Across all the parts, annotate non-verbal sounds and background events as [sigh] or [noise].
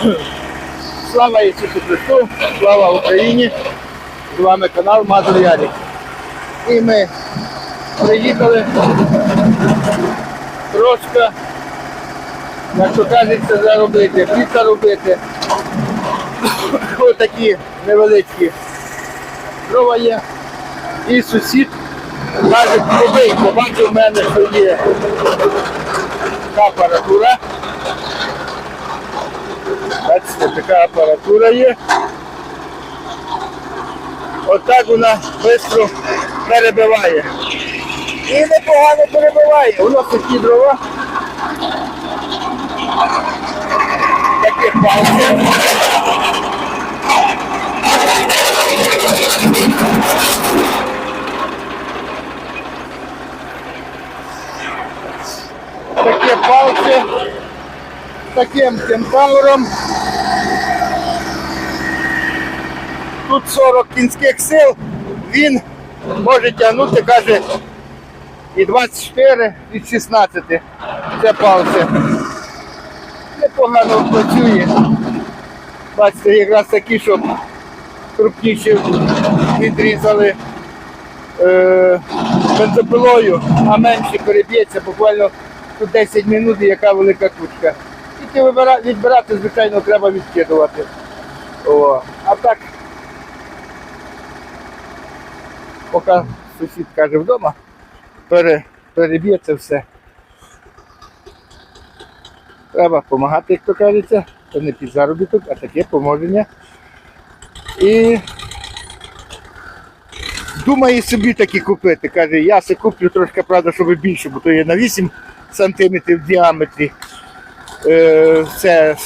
[coughs] Слава Ісусу Христу, слава Україні! З вами канал Мазур Ярік. І ми приїхали трошки, як то кажеться, заробити, піца робити. [coughs] Ось такі невеличкі дрова є. І сусід каже, пробий, побачив в мене, що є така апаратура. Бачите, така апаратура є. Отак вона швидко перебиває. І непогано перебиває. Воно такі дрова. Такі палки. Такі палки таким кентавром. Тут 40 кінських сил, він може тягнути, каже, і 24, і 16. Це палці. Непогано працює. Бачите, якраз такі, щоб крупніші відрізали е, а менше переб'ється, буквально тут 10 минут і яка велика кучка. Тільки відбирати, звичайно, треба відкидувати. О, а так, поки сусід каже вдома, пере, переб'є це все. Треба допомагати, як то кажеться. Це не під заробіток, а таке поможення. І думає собі такі купити. Каже, я се куплю трошки, правда, щоб більше, бо то є на 8 сантиметрів в діаметрі. Е, це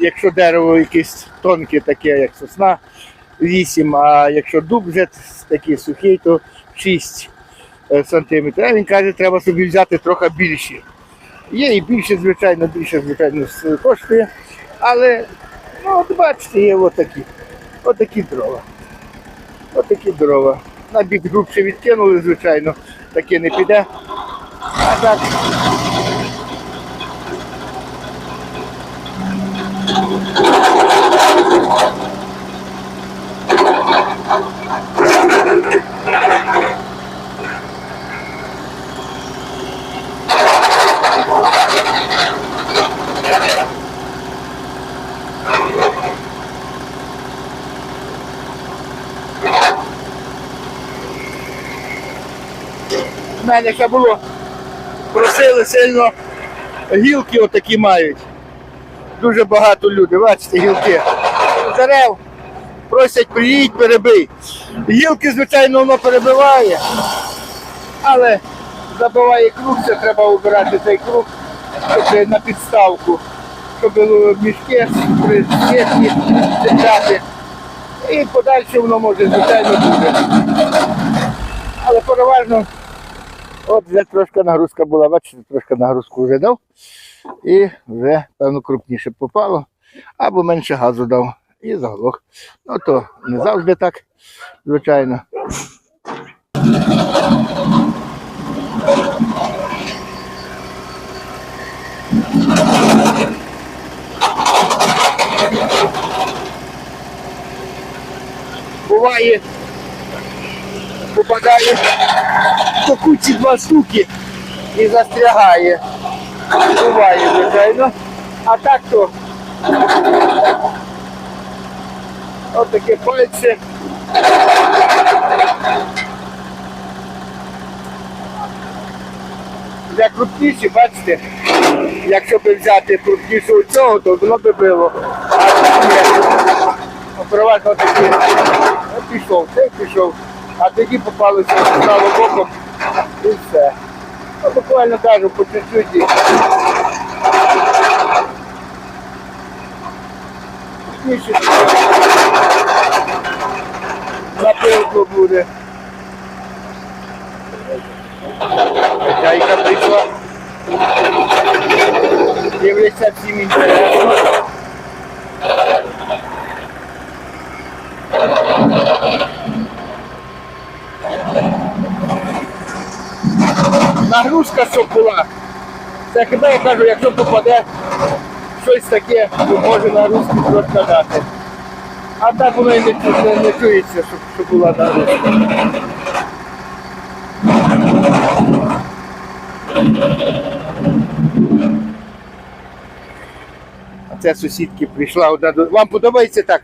якщо дерево якесь тонке, таке, як сосна, 8, а якщо дуб вже такий сухий, то 6 е, сантиметрів. А він каже, треба собі взяти трохи більше. Є і більше, звичайно, більше, звичайно, коштує. Але, ну, от бачите, є отакі. Отакі дрова. Отакі дрова. На бік грубше відкинули, звичайно, таке не піде. А так. У мене ще було. Просили сильно гілки отакі мають. Дуже багато людей, бачите, гілки. Дерев просять приїдь, перебий. Гілки, звичайно, воно перебиває, але забиває круг, це треба обирати цей круг на підставку, щоб було мішки присвітні держати. І подальше воно може, звичайно, буде. Але переважно От вже трошки нагрузка була, бачите, трошки нагрузку вже дав. І вже, певно, крупніше попало, або менше газу дав і заглох. Ну то не завжди так, звичайно. Буває, попадає по куці два штуки і застрягає. Буває, звичайно. А так то от таке пальце. Для крупніші, бачите, якщо б взяти крупнішу цього, то воно би було. А Переважно такі. Пішов, цей пішов, а тоді попалося стало боком і все. Ну, буквально кажу, по чуть-чуть. напилку буде. Хазяйка прийшла. Дивляться всім інтересно. Нагрузка, щоб була. Це хіба я кажу, якщо попаде щось таке може на русську розказати. А так воно і не, не, не чується, щоб, щоб була на русську. А це сусідки прийшла одна до. Вам подобається так?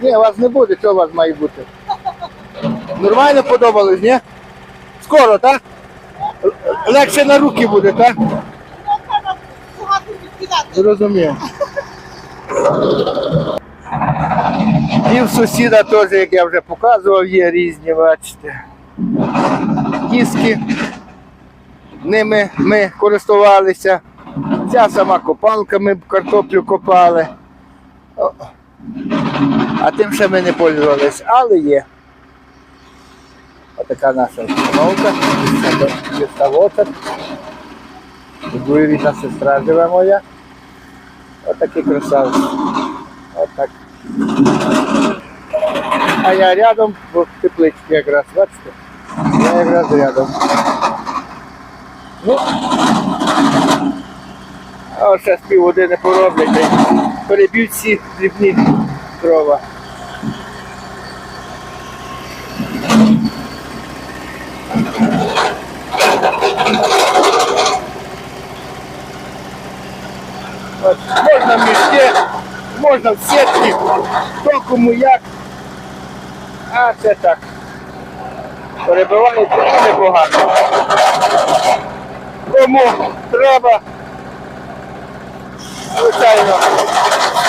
Ні, вас не буде, що у вас має бути? Нормально подобалось, ні? Скоро, так? Легше на руки буде, так? Зрозумів. І в сусіда теж, як я вже показував, є різні, бачите. Кіски. Ними ми користувалися. Ця сама копалка, ми картоплю копали. А тим ще ми не пользувалися, але є. Отака наша установка. Листовоцет. Двоюрідна сестра живе моя. Отакий красавець. Отак. А я рядом в тепличці якраз, бачите? Я якраз рядом. Ну, а ще з півгодини пороблять, та й переб'ють всі дрібні дрова. Можна в мішки, можна в сітки, хто кому як. А це так. Перебивається непогано. Кому треба, звичайно,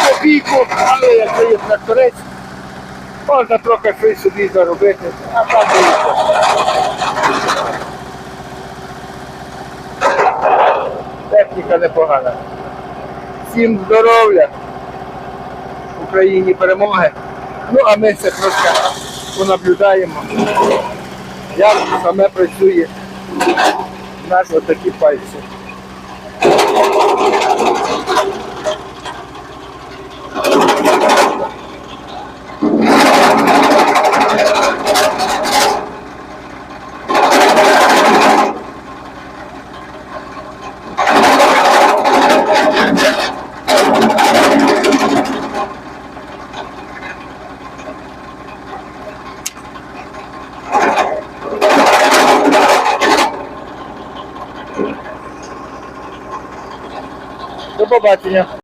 копійку, але якщо є тракторець, можна трохи щось собі заробити, а там дивіться. Техніка непогана. Всім здоров'я, Україні перемоги. Ну, а ми це трошки понаблюдаємо, як саме працює наш отакі пальці. До побачення.